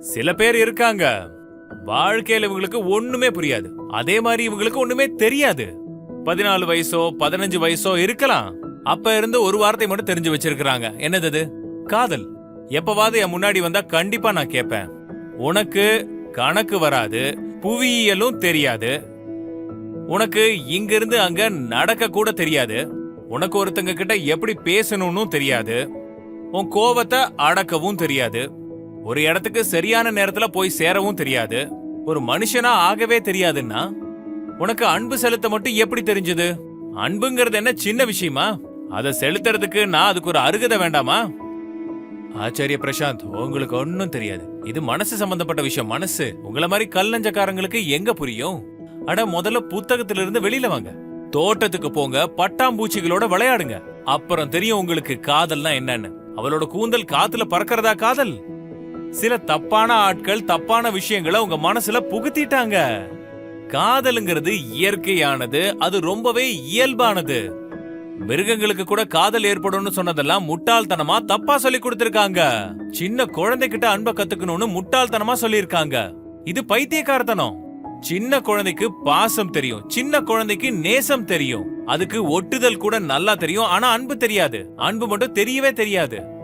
சில பேர் இருக்காங்க. வாழ்க்கையில இவங்களுக்கு ஒண்ணுமே புரியாது. அதே மாதிரி இவங்களுக்கு ஒண்ணுமே தெரியாது. பதினாலு வயசோ பதினஞ்சு வயசோ இருக்கலாம். அப்ப இருந்து ஒரு வார்த்தை மட்டும் தெரிஞ்சு வச்சிருக்காங்க என்னது அது? காதல். எப்பவாவது என் முன்னாடி வந்தா கண்டிப்பா நான் கேட்பேன். உனக்கு கணக்கு வராது புவியியலும் தெரியாது. உனக்கு இங்கிருந்து அங்க நடக்க கூட தெரியாது. உனக்கு ஒருத்தங்க கிட்ட எப்படி பேசணும்னு தெரியாது. உன் கோவத்தை அடக்கவும் தெரியாது. ஒரு இடத்துக்கு சரியான நேரத்துல போய் சேரவும் தெரியாது. ஒரு மனுஷனா ஆகவே தெரியாதுன்னா உனக்கு அன்பு செலுத்த மட்டும் எப்படி தெரிஞ்சது? அன்புங்கிறது என்ன சின்ன விஷயமா? அதை செலுத்துறதுக்கு நான் அதுக்கு ஒரு அருகதை வேண்டாமா? ஆச்சாரிய பிரசாந்த் உங்களுக்கு ஒன்னும் தெரியாது. இது மனசு சம்பந்தப்பட்ட விஷயம். மனசு உங்கள மாதிரி கல்லஞ்சக்காரங்களுக்கு எங்க புரியும்? அட முதல்ல புத்தகத்துல இருந்து வெளியில வாங்க. தோட்டத்துக்கு போங்க பட்டாம்பூச்சிகளோட விளையாடுங்க. அப்புறம் தெரியும் உங்களுக்கு காதல்னா என்னன்னு. அவளோட கூந்தல் காத்துல பறக்கிறதா காதல்? சில தப்பான ஆட்கள் தப்பான விஷயங்களை உங்க மனசுல புகுத்திட்டாங்க. காதலுங்கிறது இயற்கையானது அது ரொம்பவே இயல்பானது. மிருகங்களுக்கு கூட காதல் ஏற்படும்னு சொன்னதெல்லாம் முட்டாள்தனமா தப்பா சொல்லி கொடுத்திருக்காங்க. சின்ன குழந்தைகிட்ட அன்பை கத்துக்கணும்னு முட்டாள்தனமா சொல்லியிருக்காங்க. இது பைத்தியக்காரத்தனம். சின்ன குழந்தைக்கு பாசம் தெரியும் சின்ன குழந்தைக்கு நேசம் தெரியும். அதுக்கு ஒட்டுதல் கூட நல்லா தெரியும் ஆனா அன்பு தெரியாது. அன்பு மட்டும் தெரியவே தெரியாது.